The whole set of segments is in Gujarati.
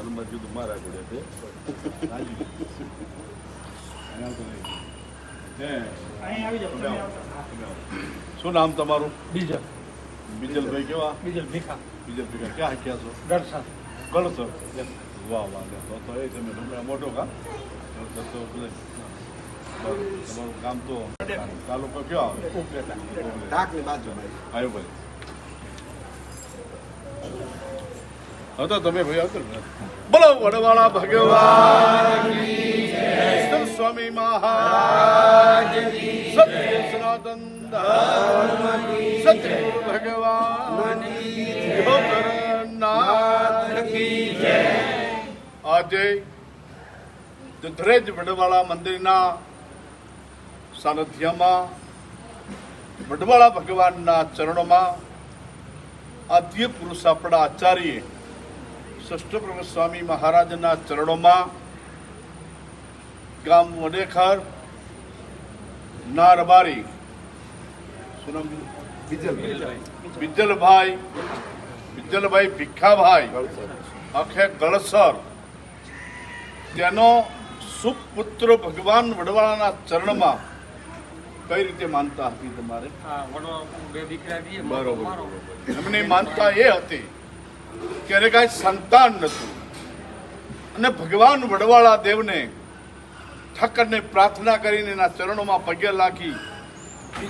હનુમાન કીધું મારા જોડે છે. શું નામ તમારું? બીજલ. બીજલભાઈ કેવા? બીજલ ભીખા. બીજલ ભીખા ક્યાં હાક્યા છો? ગરસા ગળસર વાહ વાહ તો તો એ તમે હમણાં મોટો કા? ગળસર તો બધે બરાબર. તમારું કામ તો તાલુકો કયો આવે? ઢાકની બાજુમાં. આવ્યો ભાઈ. હા તમે ભાઈ આવતો બોલો, વડવાળા ભગવાન સ્વામી મહારાજ સત્ય સનાતન સત્ય ભગવાન આજે દુધરેજ વડવાળા મંદિરના સાનિધ્યમાં વડવાળા ભગવાનના ચરણોમાં આદ્ય પુરુષ ષષ્ઠપ્રભુ સ્વામી મહારાજના ચરણોમાં ગામ વડેખર નારબારી બિજલભાઈ બિજલભાઈ ભીખાભાઈ આખે ગળસર. તેનો સુપુત્ર ભગવાન વડવાળાના ચરણમાં કઈ રીતે માનતા હતી તમારે? બરોબર. એમની માનતા એ હતી કે એને કાંઈ સંતાન નતું અને ભગવાન વડવાળા દેવને ઠાકરને પ્રાર્થના કરીને એના ચરણોમાં પગે લાગી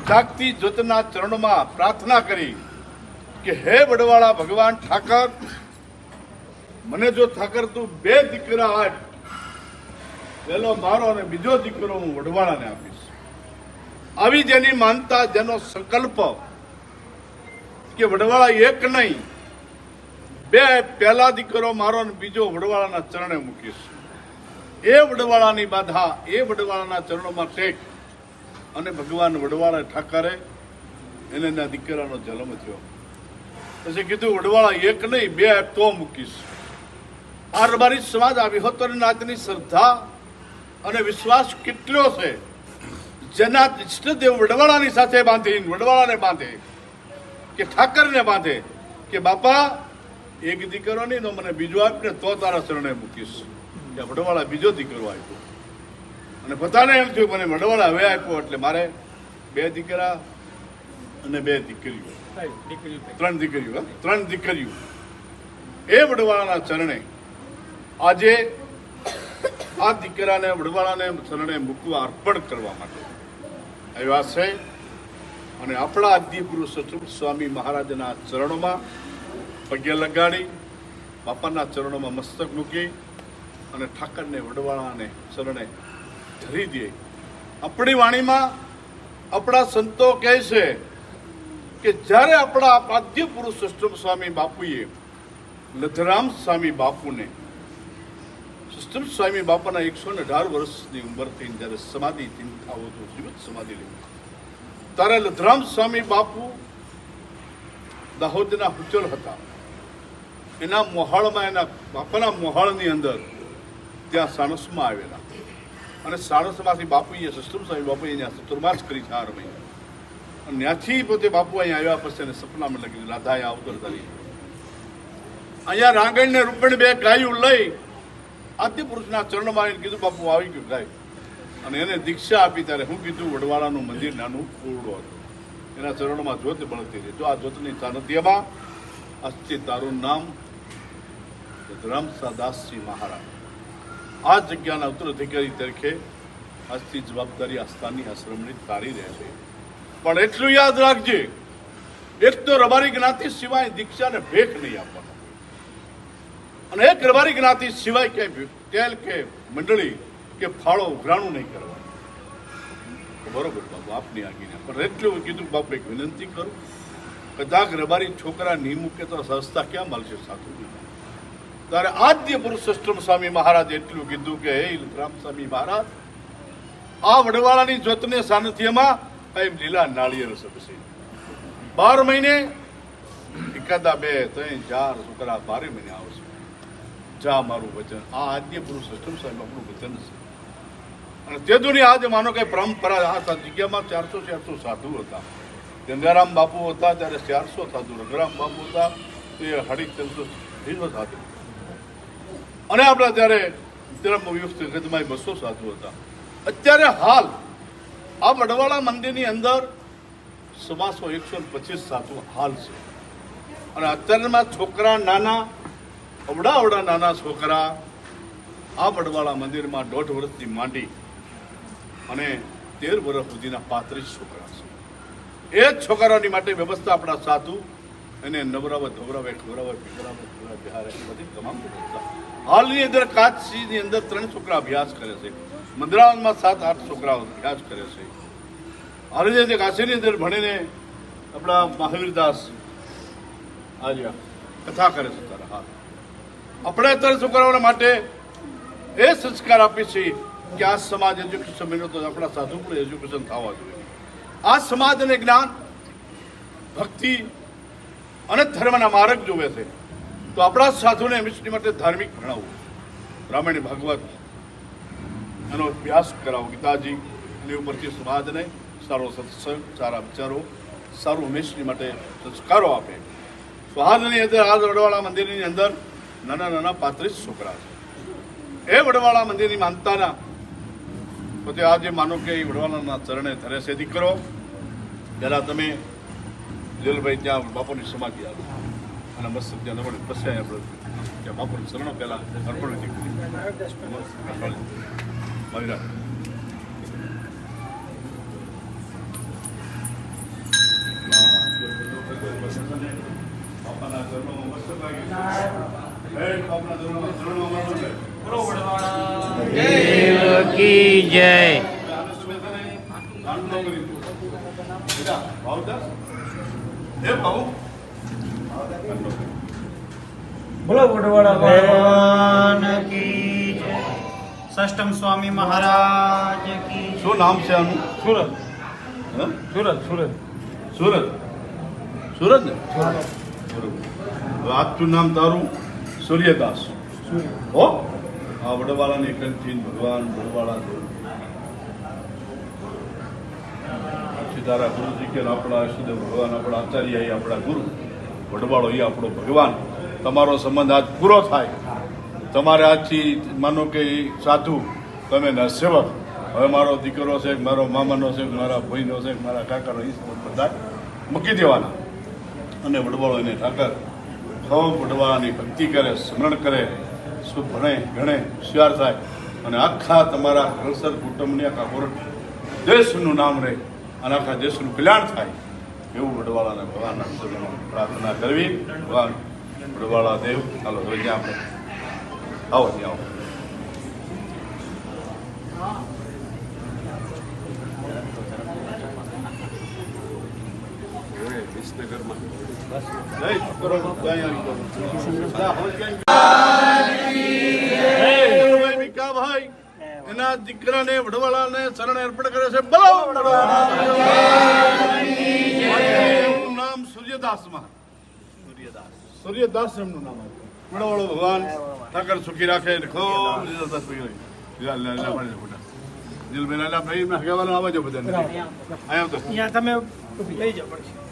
જાગતી જ્યોતના ચરણોમાં પ્રાર્થના કરી કે, હે વડવાળા ભગવાન ઠાકર, મને જો ઠાકર તું બે દીકરા આપ પેલો મારો અને બીજો દીકરો હું વડવાળાને આપીશ. આવી જેની માનતા, જેનો સંકલ્પ કે વડવાળા એક નહીં બે પહેલા દીકરો મારો અને બીજો વડવાળાના ચરણે મૂકીશ. એ વડવાળાની બાધા, એ વડવાળાના ચરણોમાં ટેક અને ભગવાન વડવાળા ઠાકરે એને એના દીકરાનો જન્મ થયો. પછી કીધું, વડવાળા, એક નહીં, બે તો મૂકીશ. આ રબારી સમાજ આ વિહોત્તર નાથની શ્રદ્ધા અને વિશ્વાસ કેટલો છે? જેના ઇષ્ટદેવ વડવાળાની સાથે બાંધી વડવાળાને બાંધે કે ઠાકરને બાંધે કે બાપા એક દીકરો નહીં તો મને બીજો આપને તો તારા શરણે મૂકીશ. કે વડવાળા બીજો દીકરો આપ્યો. અને પોતાને એમ થયું મને વડવાળા હવે આપ્યો એટલે મારે બે દીકરા અને બે દીકરીઓ. ત્રણ દીકરીઓ? ત્રણ દીકરીઓ. એ વડવાળાના ચરણે આજે આ દીકરાને વડવાળાને ચરણે મૂકવા અર્પણ કરવા માટે આવ્યા છે. અને આપણા આદ્ય સચિવ સ્વામી મહારાજના ચરણોમાં પગે લગાડી, બાપાના ચરણોમાં મસ્તક મૂકી અને ઠાકરને વડવાળાને ચરણે ધરી દે. આપણી વાણીમાં આપણા સંતો કહે છે કે જ્યારે આપણા આદ્ય પુરુષ સ્વામી બાપુએ, લધરામ સ્વામી બાપુને સષ્ટમ સ્વામી બાપાના એકસો ને અઢાર વર્ષની ઉંમરથી જ્યારે સમાધિ ચિંતા હોતો જીવિત સમાધિ લીધી ત્યારે લધરામ સ્વામી બાપુ દાહોદના હુચલ હતા. એના મોહાળમાં, એના બાપાના મોહાળની અંદર ત્યાં સાણસમાં આવેલા. અને સાણસમાંથી બાપુએ સષ્ટમ સ્વામી બાપુએ અહીંયા ચતુર્માસ કરી છે આ મહિના અને ત્યાંથી પોતે બાપુ અહીંયા આવ્યા પછી એને સપનામાં લખી રાધાએ અવતર કરી અહીંયા રાંગણ ને રૂપણ બે ગાયું લઈ આદ્ય પુરુષના ચરણમાં એને કીધું, બાપુ, આવી ગયું, ગાય. અને એને દીક્ષા આપી ત્યારે હું કીધું, વડવાળાનું મંદિર નાનું પૂરડું હતું. એના ચરણમાં જ્યોત બળતી રહી. જો આ જ્યોતની સાનિધ્યમાં અસ્થિ તારું નામ રામસા દાસજી મહારાજ. આ જગ્યાના ઉત્તરાધિકારી તરીકે આજથી જવાબદારી આ સ્થાનની આશ્રમની તારી રહેશે પણ એટલું યાદ રાખજે, એક તો રબારી જ્ઞાતિ સિવાય દીક્ષાને ભેખ નહીં આપવાનો. અને એક રબારી જ્ઞાતિ સિવાય કે તેલ કે મંડળી કે ફાળો ઉઘરાણું નહીં કરવાનું. બરોબર, બાપુ, આપની આજ્ઞા. પણ એટલું કીધું બાપુ, એક વિનંતી કરું, કદાચ રબારી છોકરા નહીં મૂકે તો સંસ્થા ક્યાં મળશે સાધુ? ત્યારે આદ્ય પુરુષ અષ્ટમ સ્વામી મહારાજ એટલું કીધું કે, હે રામ સ્વામી મહારાજ, આ વડવાળાની જ્યોતને સાનિધ્યમાં કઈ લીલા નાળિયેર સબસે બાર મહિને એકાદા બે, ત્રણ, ચાર છોકરા બારે મહિને આવશે. જા મારું વચન. આ આદ્ય પુરુષ સ્વામી આપણું વચન છે. અને તે દુની આજે માનો કે પરંપરા આ જગ્યામાં ચારસો ચારસો સાધુ હતા. ગંગારામ બાપુ હતા, ત્યારે ચારસો સાધુ, રઘુરામ બાપુ હતા, તે ત્રણસો ત્રણસો સાધુ અને આપણા ત્યારે વ્યક્તિગતમાં બસો સાધુ હતા. અત્યારે હાલ આ વડવાળા મંદિરની અંદર સવાસો એકસો પચીસ સાધુ હાલ છે. અને અત્યારમાં છોકરા નાના, અવડા અવડા નાના છોકરા આ વડવાળા મંદિરમાં દોઢ વર્ષથી માંડી અને તેર વર્ષ સુધીના પાંત્રીસ છોકરા છે. એ જ છોકરાઓની માટે વ્યવસ્થા આપણા સાધુ એને નવરાવે ધોવરાવે ખવરાવે પીવરાવે ખવરાવે બિહારે બધી તમામ હાલની અંદર કાચીની અંદર ત્રણ છોકરા અભ્યાસ કરે છે. મદ્રાસમાં સાત, આઠ છોકરાઓ અભ્યાસ કરે છે. હાલની અંદર કાશીની અંદર ભણીને આપણા મહાવીરદાસ આર્યા કથા કરે છે તારા, હા. આપણે અત્યારે છોકરાઓના માટે એ સંસ્કાર આપીએ છીએ કે આ સમાજ એજ્યુકેશન મેળવો તો આપણા સાધુ પણ એજ્યુકેશન થવા જોઈએ. આ સમાજ અને જ્ઞાન, ભક્તિ અને ધર્મના માર્ગ જોવે છે. તો આપણા સાધુને હંમેશની માટે ધાર્મિક ભણાવવું. રામાયણ ભાગવત એનો અભ્યાસ કરાવો. ગીતાજી એની ઉપરથી સમાજને સારો સત્સંગ, સારા વિચારો, સારું હંમેશની માટે સંસ્કારો આપે. સ્વાહારની અંદર આ વડવાળા મંદિરની અંદર નાના નાના પાંત્રીસ છોકરા છે. એ વડવાળા મંદિરની માનતાના પોતે આજે માનો કે એ વડવાળાના ચરણે ધરે છે. દીકરો, પહેલાં તમે લીલભાઈ ત્યાં બાપુની સમાધિ આવી. અને મસ્ત ત્યાં નવડી પછી આપણે ત્યાં બાપુની ચરણો પહેલાં અર્પણ વિધિ કરી. બાપાના ચરણોમાં મસ્તક લાગી. બાપાના ચરણોમાં ચરણોમાં મસ્તક દેવ કી જય બોલો વડવાળા ભગવાન કી જય. સષ્ટમ સ્વામી મહારાજ કી શું નામ છે આનું? સુરત. હે? સુરત સુરત. સુરત? સુરત ને? આજનું નામ તારું સૂર્યદાસ. હો? આ વડવાળાની કંઠી ભગવાન વડવાળા તારા ગુરુજી કે આપણા ઈષ્ટદેવ ભગવાન, આપણા આચાર્ય એ આપણા ગુરુ. વડવાળો એ આપણો ભગવાન. તમારો સંબંધ આજ પૂરો થાય. તમારે આજથી માનો કે સાધુ, તમે ન સેવક. હવે મારો દીકરો છે, મારો મામાનો છે, મારા ભાઈનો છે, મારા કાકાનો એ સંબંધ બધા મૂકી દેવાના. અને વડવાળો એને ઠાકર, સૌ વડવાળાની ભક્તિ કરે, સ્મરણ કરે. શું ભણે, ગણે, હોશિયાર થાય. અને આખા તમારા હળસર કુટુંબની આખા દેશનું નામ રહે આખા દેશનું કલ્યાણ થાય એવું વડવાળાને ભગવાનના ચરણમાં પ્રાર્થના કરવી. ભગવાન વડવાળા દેવ, ચાલો હવે જ્યાં આપણે આવો, ત્યાં આવો. જય જાઓ. ભીખાભાઈ એના દીકરાને, વડવાળાને શરણ અર્પણ કરે છે. બોલો! એમનું સૂર્યદાસમાં સૂર્યદાસ એમનું નામ વડવાળો ભગવાન ઠાકર સુખી રાખે ખૂબ સૂર્યદાસ લાલા ભાઈ એમના હગાવાલા આવે છે બધાને. અહીંયા તમે લઈ જાવ